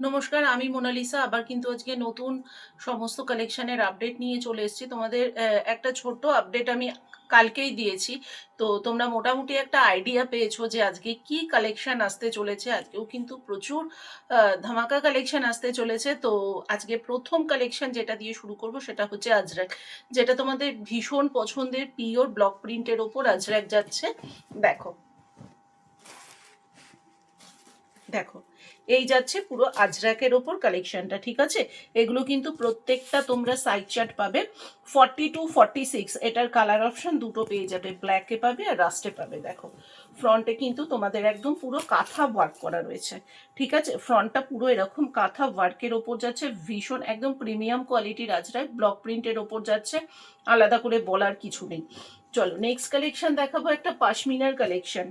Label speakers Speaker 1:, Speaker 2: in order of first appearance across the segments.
Speaker 1: নমস্কার, আমি মোনালিসা। আবার কিন্তু আজকে নতুন সমস্ত কালেকশনের আপডেট নিয়ে চলে এসেছি। তোমাদের একটা ছোট্ট আপডেট আমি কালকেই দিয়েছি। তো তোমরা মোটামুটি একটা আইডিয়া পেয়েছ যে আজকে কি কালেকশন আসতে চলেছে। আজকেও কিন্তু প্রচুর ধামাকা কালেকশন আসতে চলেছে। তো আজকে প্রথম কালেকশন যেটা দিয়ে শুরু করব সেটা হচ্ছে আজরাক, যেটা তোমাদের ভীষণ পছন্দের পিওর ব্লক প্রিন্টের ওপর আজরাক যাচ্ছে। দেখো দেখো এই যাচ্ছে পুরো আজরাকের ওপর কালেকশনটা ঠিক আছে? এগুলো কিন্তু প্রত্যেকটা তোমরা সাইড চার্ট পাবে। ফর্টি টু ফর্টি সিক্স এটার কালার অপশন দুটো পেয়ে যাবে। ব্ল্যাকে পাবে আর রাস্টে পাবে, দেখো। ফ্রন্টে কিন্তু তোমাদের একদম পুরো কাঁথা ওয়ার্ক করা রয়েছে, ঠিক আছে? ফ্রন্টটা পুরো এরকম কাঁথা ওয়ার্কের ওপর যাচ্ছে। ভীষণ একদম প্রিমিয়াম কোয়ালিটির আজরাক ব্লক প্রিন্টের ওপর যাচ্ছে। আলাদা করে বলার কিছু নেই। চলো নেক্সট কালেকশন দেখাবো একটা পাশমিনার কালেকশন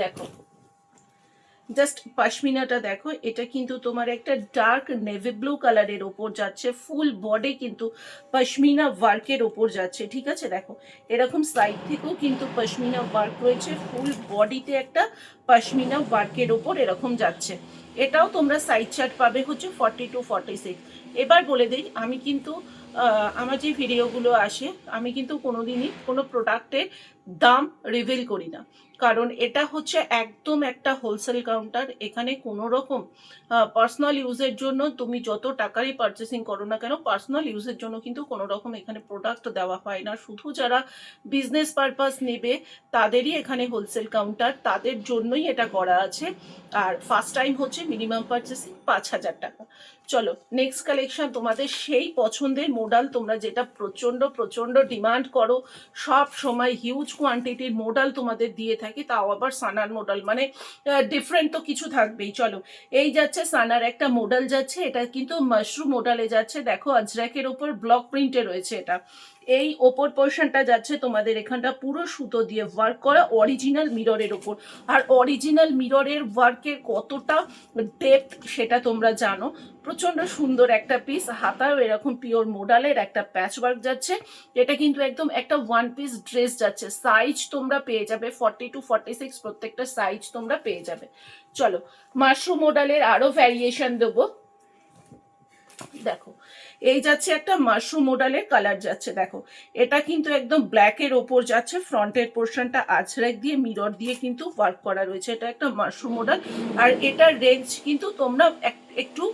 Speaker 1: দেখো জাস্ট পাশমিনাটা দেখো, এটা কিন্তু তোমার একটা ডার্ক নেভি ব্লু কালারের ওপর যাচ্ছে ফুল বডি কিন্তু পশমিনা ওয়ার্কের ওপর যাচ্ছে, ঠিক আছে? দেখো, এরকম সাইড থেকেও কিন্তু পশমিনা ওয়ার্ক রয়েছে ফুল বডিতে একটা পশমিনা ওয়ার্কের ওপর এরকম যাচ্ছে। এটাও তোমরা সাইড চার্ট পাবে হচ্ছে ফর্টি টু ফর্টি সিক্স এবার বলে দিই, আমি কিন্তু আমার যে ভিডিওগুলো আসে, আমি কিন্তু কোনোদিনই কোনো প্রোডাক্টের দাম রিভিল করি না। কারণ এটা হচ্ছে একদম একটা হোলসেল কাউন্টার এখানে কোনো রকম পার্সোনাল ইউজের জন্য তুমি যত টাকারই পারচেসিং করো না কেন পার্সোনাল ইউজের জন্য কিন্তু কোনো রকম এখানে প্রোডাক্ট দেওয়া হয় না। শুধু যারা বিজনেস পারপাস নেবে, তাদেরই এখানে হোলসেল কাউন্টার তাদের জন্যই এটা করা আছে। আর ফার্স্ট টাইম হচ্ছে মিনিমাম পারচেসিং পাঁচ হাজার টাকা। চলো নেক্সট কালেকশন তোমাদের সেই পছন্দের মোডাল তোমরা যেটা প্রচণ্ড প্রচণ্ড ডিমান্ড করো, সব সময় হিউজ কোয়ান্টিটির মোডাল তোমাদের দিয়ে থাকি, তাও আবার সানার মোডাল মানে ডিফারেন্ট তো কিছু থাকবেই, চলো। এই যাচ্ছে সানার একটা মোডাল যাচ্ছে, এটা কিন্তু মাশরুম মোডালে যাচ্ছে। দেখো আজরাকের ওপর ব্লক প্রিন্টে রয়েছে এটা। এই ওপর পোর্শনটা যাচ্ছে তোমাদের এখানটা পুরো সুতো দিয়ে ওয়ার্ক করা অরিজিনাল মিররের ওপর। আর অরিজিনাল মিররের ওয়ার্কের কতটা ডেপথ সেটা তোমরা জানো। প্রচণ্ড সুন্দর একটা পিস হাতাও এরকম পিওর মোডালের একটা প্যাচ ওয়ার্ক যাচ্ছে। এটা কিন্তু একদম একটা ওয়ান পিস ড্রেস যাচ্ছে। সাইজ তোমরা পেয়ে যাবে ফর্টি টু ফর্টি সিক্স প্রত্যেকটা সাইজ তোমরা পেয়ে যাবে। চলো মাশরুম মোডালের আরও ভ্যারিয়েশন দেবো। দেখো, এই যাচ্ছে একটা মাশরুম মোডালের কালার যাচ্ছে, দেখো। এটা কিন্তু একদম ব্ল্যাকের ওপর যাচ্ছে ফ্রন্টের পোর্শনটা আছড়াক দিয়ে মিরর দিয়ে কিন্তু ওয়ার্ক করা রয়েছে, এটা একটা মাশরুম মোডাল আর এটার রেঞ্জ কিন্তু তোমরা একটু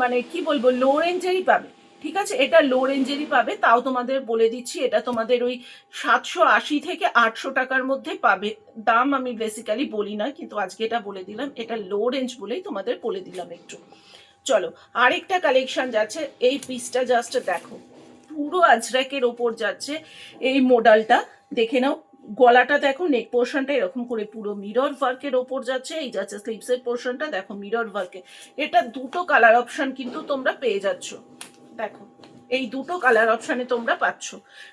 Speaker 1: মানে কি বলব লো রেঞ্জেরই পাবে, ঠিক আছে? এটা লো রেঞ্জেরই পাবে, তাও তোমাদের বলে দিচ্ছি, এটা তোমাদের ওই সাতশো আশি থেকে আটশো টাকার মধ্যে পাবে। দাম আমি বেসিক্যালি বলি না, কিন্তু আজকে এটা বলে দিলাম, এটা লো রেঞ্জ বলেই তোমাদের বলে দিলাম একটু। চলো, আরেকটা কালেকশন যাচ্ছে, এই পিসটা জাস্ট দেখো। পুরো আজরাকের ওপর যাচ্ছে এই মোডালটা দেখে নাও। গলাটা দেখো নেক পোর্শনটা এরকম করে পুরো মিরর ওয়ার্কের ওপর যাচ্ছে, এই যাচ্ছে স্লিপসের পোর্শনটা দেখো মিরর ওয়ার্কে এটা দুটো কালার অপশন কিন্তু তোমরা পেয়ে যাচ্ছ। দেখো। এই দুটো কালার অপশানে তোমরা পাচ্ছ।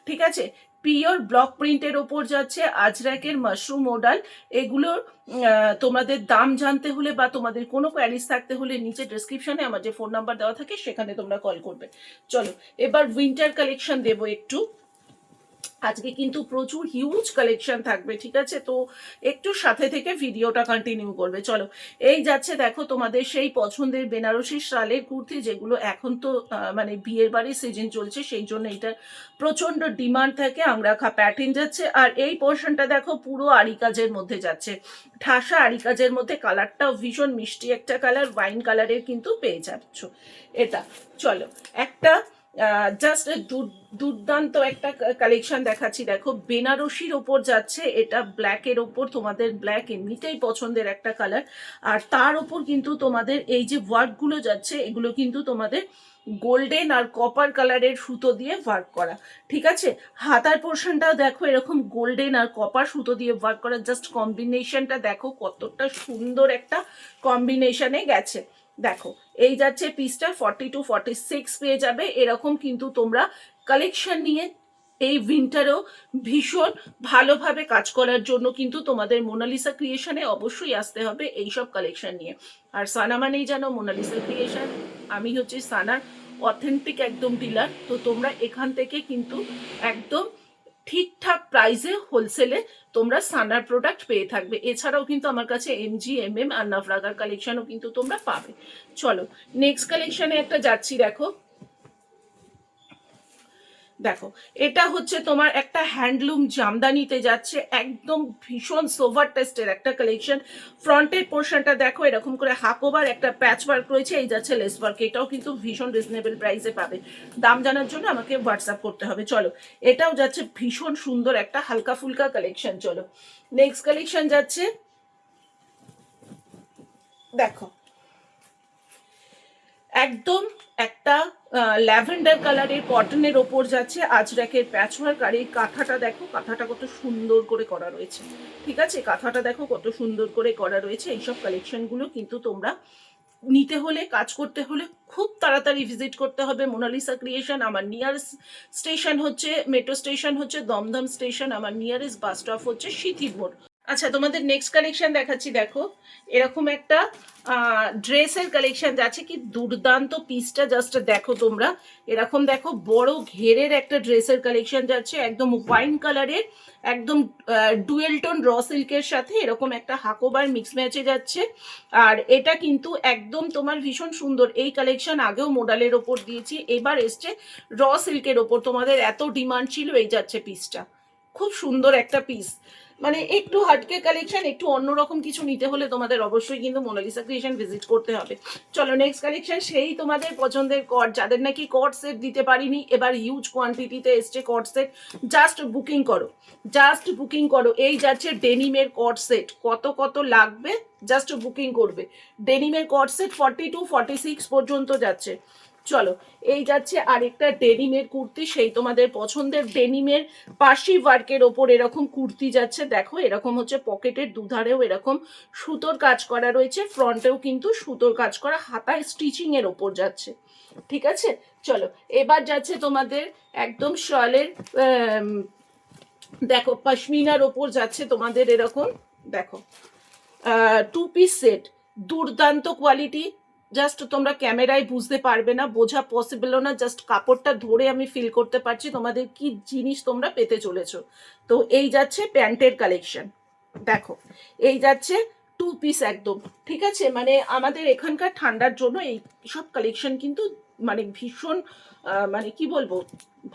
Speaker 1: ঠিক আছে? পিওর ব্লক প্রিন্টের ওপর যাচ্ছে আজরাকের মাশরুম মডাল এগুলোর আহ, তোমাদের দাম জানতে হলে বা তোমাদের কোনো কোয়ারিজ থাকতে হলে নিচে ডেসক্রিপশনে আমার যে ফোন নাম্বার দেওয়া থাকে সেখানে তোমরা কল করবে। চলো এবার উইন্টার কালেকশন দেবো একটু। আজকে কিন্তু প্রচুর হিউজ কালেকশন থাকবে, ঠিক আছে? তো একটু সাথে থেকে ভিডিওটা কন্টিনিউ করবে। চলো, এই যাচ্ছে দেখো তোমাদের সেই পছন্দের বেনারসি শালের কুর্তি যেগুলো এখন তো মানে বিয়ের বাড়ির সিজন চলছে, সেই জন্য এটা প্রচণ্ড ডিমান্ড থাকে আংরাখা প্যাটার্ন যাচ্ছে। আর এই পোর্শনটা দেখো পুরো আরি কাজের মধ্যে যাচ্ছে। ঠাসা আরি কাজের মধ্যে কালারটাও ভীষণ মিষ্টি একটা কালার ওয়াইন কালারের কিন্তু পেয়ে যাচ্ছ। এটা, চলো, একটা জাস্ট দুর্দান্ত একটা কালেকশন দেখাচ্ছি। দেখো, বেনারসির ওপর যাচ্ছে, এটা ব্ল্যাকের ওপর, তোমাদের ব্ল্যাক এমনিতেই পছন্দের একটা কালার আর তার ওপর কিন্তু তোমাদের এই যে ওয়ার্কগুলো যাচ্ছে, এগুলো কিন্তু তোমাদের গোল্ডেন আর কপার কালারের সুতো দিয়ে ওয়ার্ক করা। ঠিক আছে? হাতার পোর্শনটাও দেখো, এরকম গোল্ডেন আর কপার সুতো দিয়ে ওয়ার্ক করা। জাস্ট কম্বিনেশনটা দেখো, কতটা সুন্দর একটা কম্বিনেশনে গেছে। দেখো, এই যাচ্ছে পিসটা ফর্টি টু ফর্টি সিক্স পেয়ে যাবে। এরকম কিন্তু তোমরা কালেকশন নিয়ে এই উইন্টারেও ভীষণ ভালোভাবে কাজ করার জন্য কিন্তু তোমাদের মোনালিসা ক্রিয়েশনে অবশ্যই আসতে হবে এইসব কালেকশন নিয়ে। আর সানা মানেই জানো মোনালিসা ক্রিয়েশন আমি হচ্ছে সানার অথেন্টিক একদম ডিলার তো তোমরা এখান থেকে কিন্তু একদম ঠিকঠাক প্রাইসে হোলসেলে তোমরা সানার প্রোডাক্ট পেয়ে থাকবে। এছাড়াও কিন্তু আমার কাছে M G M M R নাফরাগার কালেকশনও কিন্তু তোমরা পাবে। চলো নেক্সট কালেকশনে একটা যাচ্ছি, দেখো। দেখো, এটা হচ্ছে তোমার একটা হ্যান্ডলুম জামদানিতে যাচ্ছে, একদম ভীষণ সোভার টেস্টের একটা কালেকশন ফ্রন্টের পোর্শনটা দেখো, এরকম করে হাকোবার একটা প্যাচ ওয়ার্ক রয়েছে, এই যাচ্ছে লেস ওয়ার্ক এটাও কিন্তু ভীষণ রিজনেবল প্রাইসে পাবে। দাম জানার জন্য আমাকে হোয়াটসঅ্যাপ করতে হবে, চলো। এটাও যাচ্ছে ভীষণ সুন্দর একটা হালকা ফুলকা কালেকশন চলো। নেক্সট কালেকশন যাচ্ছে, দেখো একদম একটা ল্যাভেন্ডার কালারের কটনের ওপর যাচ্ছে আজরাকের প্যাচওয়ার্ক আর এই কাঁথাটা দেখো, কাঁথাটা কত সুন্দর করে করা রয়েছে। ঠিক আছে? কাঁথাটা দেখো কত সুন্দর করে করা রয়েছে। এইসব কালেকশনগুলো কিন্তু তোমরা নিতে হলে, কাজ করতে হলে খুব তাড়াতাড়ি ভিজিট করতে হবে। মোনালিসা ক্রিয়েশন আমার নিয়ারেস্ট স্টেশন হচ্ছে মেট্রো স্টেশন হচ্ছে, দমদম স্টেশন আমার নিয়ারেস্ট বাস স্টপ হচ্ছে সিথি আচ্ছা তোমাদের নেক্সট কালেকশন দেখাচ্ছি, দেখো। এরকম একটা ড্রেসের কালেকশন যাচ্ছে, কি দুর্দান্ত পিসটা জাস্ট দেখো তোমরা। এরকম দেখো, বড় ঘেরের একটা ড্রেসের কালেকশন যাচ্ছে, একদম ওয়াইন কালারের একদম ডুয়েল টোন র সিল্কের সাথে এরকম একটা হাকোবার মিক্স ম্যাচে যাচ্ছে। আর এটা কিন্তু একদম তোমার ভীষণ সুন্দর। এই কালেকশন আগেও মোডালের ওপর দিয়েছি, এবার এসছে র সিল্কের ওপর। তোমাদের এত ডিমান্ড ছিল, এই যাচ্ছে পিসটা খুব সুন্দর একটা পিস মানে একটু হাটকে কালেকশন একটু অন্যরকম কিছু নিতে হলে তোমাদের অবশ্যই কিন্তু মোনালিসা ক্রিয়েশন ভিজিট করতে হবে। চলো নেক্সট কালেকশন সেই তোমাদের পছন্দের কট যাদের নাকি কট সেট দিতে পারিনি, এবার হিউজ কোয়ান্টিটিতে এসছে কট সেট জাস্ট বুকিং করো জাস্ট বুকিং করো। এই যাচ্ছে ডেনিমের কট সেট কত কত লাগবে? জাস্ট বুকিং করবে। ডেনিমের cord set forty two forty six পর্যন্ত যাচ্ছে। চলো, এই যাচ্ছে আরেকটা ডেনিমের কুর্তি, সেই তোমাদের পছন্দের ডেনিমের পাশি ওয়ার্কের ওপর এরকম কুর্তি যাচ্ছে। দেখো, এরকম হচ্ছে পকেটের দুধারেও এরকম সুতোর কাজ করা রয়েছে, ফ্রন্টেও কিন্তু সুতোর কাজ করা, হাতায় স্টিচিং এর ওপর যাচ্ছে। ঠিক আছে? চলো, এবার যাচ্ছে তোমাদের একদম শলের দেখো, পশমিনার ওপর যাচ্ছে তোমাদের এরকম, দেখো টু পিস সেট দুর্দান্ত কোয়ালিটি জাস্ট তোমরা ক্যামেরায় বুঝতে পারবে না, বোঝা পসিবল না জাস্ট কাপড়টা ধরে আমি ফিল করতে পারছি তোমাদের কি জিনিস তোমরা পেতে চলেছো। তো এই যাচ্ছে প্যান্টের কালেকশন দেখো, এই যাচ্ছে টু পিস একদম, ঠিক আছে? মানে আমাদের এখানকার ঠান্ডার জন্য এই সব কালেকশন কিন্তু মানে ভীষণ মানে কি বলব,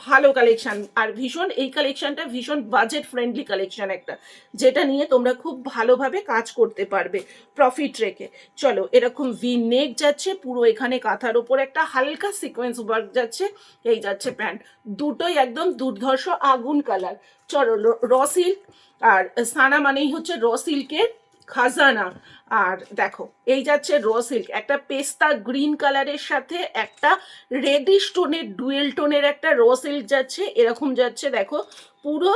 Speaker 1: ভালো কালেকশন আর ভীষণ, এই কালেকশনটা ভীষণ বাজেট ফ্রেন্ডলি কালেকশন একটা, যেটা নিয়ে তোমরা খুব ভালোভাবে কাজ করতে পারবে প্রফিট রেখে। চলো, এরকম ভি নেক যাচ্ছে, পুরো এখানে কাঁথার ওপর একটা হালকা সিকোয়েন্স ওয়ার্ক যাচ্ছে, এই যাচ্ছে প্যান্ট দুটোই একদম দুর্ধর্ষ আগুন কালার চলো, র সিল্ক আর সানা মানেই হচ্ছে র সিল্কের খাজানা। আর দেখো, এই যাচ্ছে র সিল্ক একটা পেস্তা গ্রিন কালারের সাথে একটা রেডিশ টোনের ডুয়েল টোনের একটা র সিল্ক যাচ্ছে, এরকম যাচ্ছে, দেখো, পুরো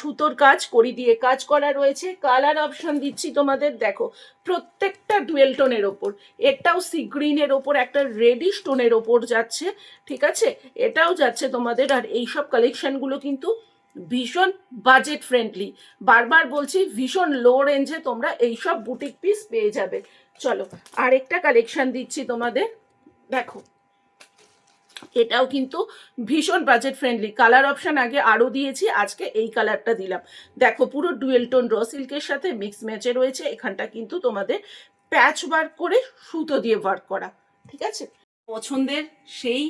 Speaker 1: সুতোর কাজ করি দিয়ে কাজ করা রয়েছে কালার অপশন দিচ্ছি তোমাদের, দেখো, প্রত্যেকটা ডুয়েল টোনের ওপর, এটাও সি গ্রিনের ওপর, একটা রেডিশ টোনের ওপর যাচ্ছে, ঠিক আছে? এটাও যাচ্ছে তোমাদের, আর এইসব কালেকশনগুলো কিন্তু ভীষণ বাজেট ফ্রেন্ডলি বারবার বলছি, ভীষণ লো রেঞ্জে তোমরা এইসব বুটিক পিস পেয়ে যাবে। চলো, আরেকটা কালেকশন দিচ্ছি তোমাদের। দেখো, এটাও কিন্তু ভীষণ বাজেট ফ্রেন্ডলি কালার অপশন আগে আরও দিয়েছি, আজকে এই কালারটা দিলাম। দেখো, পুরো ডুয়েল টোন র সিল্কের সাথে মিক্স ম্যাচে রয়েছে, এখানটা কিন্তু তোমাদের প্যাচ ওয়ার্ক করে সুতো দিয়ে ওয়ার্ক করা। ঠিক আছে? পছন্দের সেই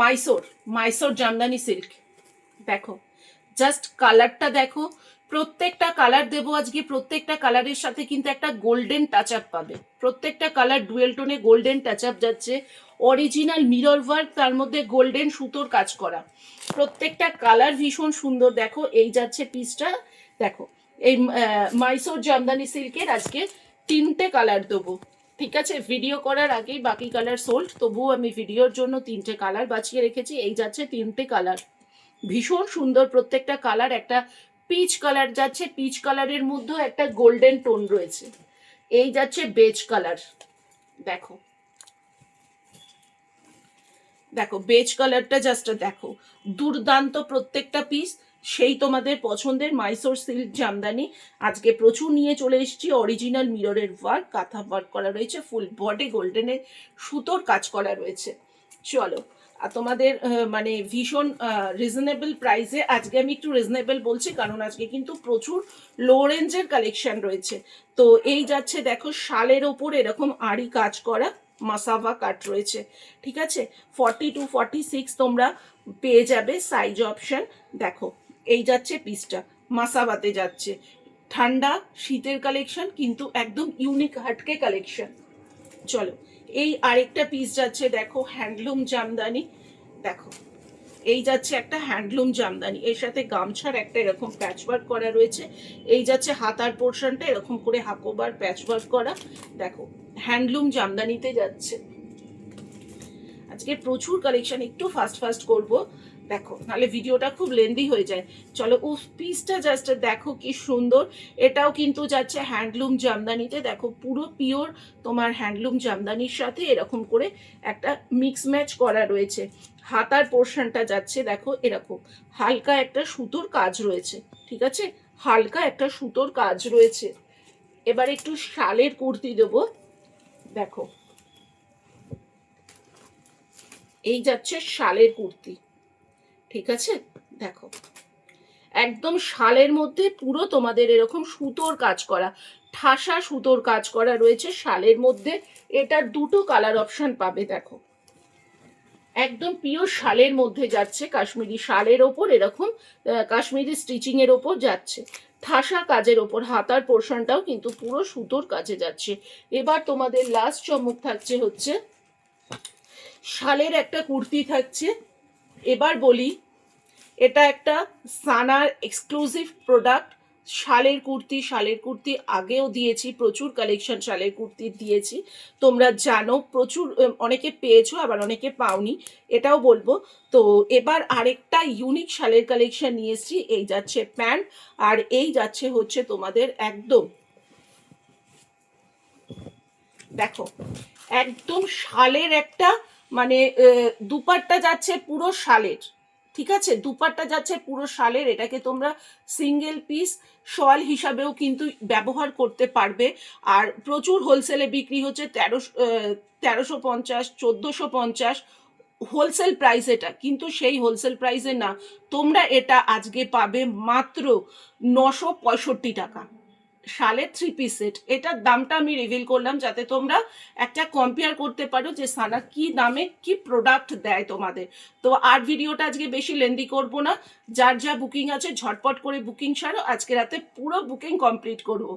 Speaker 1: মাইসোর মাইসোর জামদানি সিল্ক দেখো জাস্ট কালারটা দেখো, প্রত্যেকটা কালার দেবো আজকে, প্রত্যেকটা কালারের সাথে কিন্তু একটা গোল্ডেন টাচ আপ পাবে। প্রত্যেকটা কালার ডুয়েল টোনে গোল্ডেন টাচ আপ যাচ্ছে। অরিজিনাল মিরর ওয়ার্ক তার মধ্যে গোল্ডেন সুতোর কাজ করা। প্রত্যেকটা কালার ভীষণ সুন্দর, দেখো, এই যাচ্ছে পিসটা দেখো, এই মাইসোর জামদানি সিল্কের আজকে তিনটে কালার দেবো। ঠিক আছে? ভিডিও করার আগেই বাকি কালার সোল্ড তবুও আমি ভিডিওর জন্য তিনটে কালার বাঁচিয়ে রেখেছি। এই যাচ্ছে তিনটে কালার ভীষণ সুন্দর প্রত্যেকটা কালার একটা পিচ কালার যাচ্ছে পিচ কালারের মধ্যেও একটা গোল্ডেন টোন রয়েছে। এই যাচ্ছে বেজ কালার দেখো। দেখো বেজ কালারটা জাস্ট দেখো। দুর্দান্ত প্রত্যেকটা পিস সেই তোমাদের পছন্দের মাইসোর সিল্ক জামদানি। আজকে প্রচুর নিয়ে চলে এসেছি অরিজিনাল মিররের ওয়ার্ক কাঁথা ওয়ার্ক করা রয়েছে ফুল বডি গোল্ডেনের সুতোর কাজ করা রয়েছে। চলো তোমাদের মানে ভীষণ রিজনেবল প্রাইসে আজকে আমি একটু রিজনেবল বলছি, কারণ আজকে কিন্তু প্রচুর লো রেঞ্জের কালেকশন রয়েছে। তো এই যাচ্ছে, দেখো, শালের ওপর এরকম আড়ি কাজ করা মাসাভা কাট রয়েছে, ঠিক আছে? ফর্টি টু ফর্টি সিক্স তোমরা পেয়ে যাবে সাইজ অপশন দেখো, এই যাচ্ছে পিসটা মাসাবাতে যাচ্ছে। ঠান্ডা, শীতের কালেকশন কিন্তু একদম ইউনিক হাটকে কালেকশন চলো এই আরেকটা পিস যাচ্ছে, দেখো হ্যান্ডলুম জামদানি দেখো, এই যাচ্ছে একটা হ্যান্ডলুম জামদানি এর সাথে গামছার একটা এরকম প্যাচওয়ার্ক করা রয়েছে। এই যাচ্ছে হাতার পোর্শনটা এরকম করে হাকোবার প্যাচওয়ার্ক করা। দেখো হ্যান্ডলুম জামদানিতে যাচ্ছে। আজকে প্রচুর কালেকশন একটু ফাস্ট ফাস্ট করব। দেখো, নাহলে ভিডিওটা খুব লেন্দি হয়ে যায়। চলো, ও পিসটা জাস্ট দেখো কি সুন্দর। এটাও কিন্তু যাচ্ছে হ্যান্ডলুম জামদানিতে দেখো, পুরো পিওর তোমার হ্যান্ডলুম জামদানির সাথে এরকম করে একটা মিক্স ম্যাচ করা রয়েছে। হাতার পোর্শনটা যাচ্ছে, দেখো, এরকম। হালকা একটা সুতোর কাজ রয়েছে, ঠিক আছে? হালকা একটা সুতোর কাজ রয়েছে। এবার একটু শালের কুর্তি দেবো। দেখো। এই যাচ্ছে শালের কুর্তি। ঠিক আছে? দেখো। একদম শালের মধ্যে পুরো তোমাদের এরকম সুতোর কাজ করা, ঠাসা সুতোর কাজ করা রয়েছে শালের মধ্যে। এটার দুটো কালার অপশন পাবে, দেখো। একদম পিওর শালের মধ্যে যাচ্ছে কাশ্মীরি শালের ওপর, এরকম কাশ্মীরি স্টিচিং এর ওপর যাচ্ছে। ঠাসা কাজের ওপর, হাতার পোর্শনটাও কিন্তু পুরো সুতোর কাজে যাচ্ছে। এবার তোমাদের লাস্ট চমক থাকছে হচ্ছে, শালের একটা কুর্তি থাকছে। এবার বলি এটা একটা সানার এক্সক্লুসিভ প্রোডাক্ট শালের কুর্তি শালের কুর্তি আগেও দিয়েছি প্রচুর কালেকশন শালের কুর্তি দিয়েছি। তোমরা জানো প্রচুর অনেকে পেয়েছ আবার অনেকে পাওনি এটাও বলব। তো এবার আরেকটা ইউনিক শালের কালেকশন নিয়ে এসেছি এই যাচ্ছে প্যান্ট আর এই যাচ্ছে হচ্ছে তোমাদের একদম দেখো একদম শালের একটা মানে আহ, দুপাট্টা যাচ্ছে পুরো শালের। ঠিক আছে? দুপাট্টা যাচ্ছে পুরো শালের, এটাকে তোমরা সিঙ্গেল পিস শল হিসাবেও কিন্তু ব্যবহার করতে পারবে। আর প্রচুর হোলসেলে বিক্রি হচ্ছে, তেরোশো তেরোশো পঞ্চাশ, চোদ্দোশো পঞ্চাশ হোলসেল প্রাইস এটা। কিন্তু সেই হোলসেল প্রাইসে না, তোমরা এটা আজকে পাবে মাত্র নশো পঁয়ষট্টি টাকা। শালের থ্রি পিস সেট এটার দামটা আমি রিভিল করলাম যাতে তোমরা একটা কম্পেয়ার করতে পারো যে সানা কি দামে কি প্রোডাক্ট দেয় তোমাদের। তো আর ভিডিওটা আজকে বেশি লেন্দি করব না, যার যা বুকিং আছে ঝটপট করে বুকিং সারো, আজকে রাতে পুরো বুকিং কমপ্লিট করব।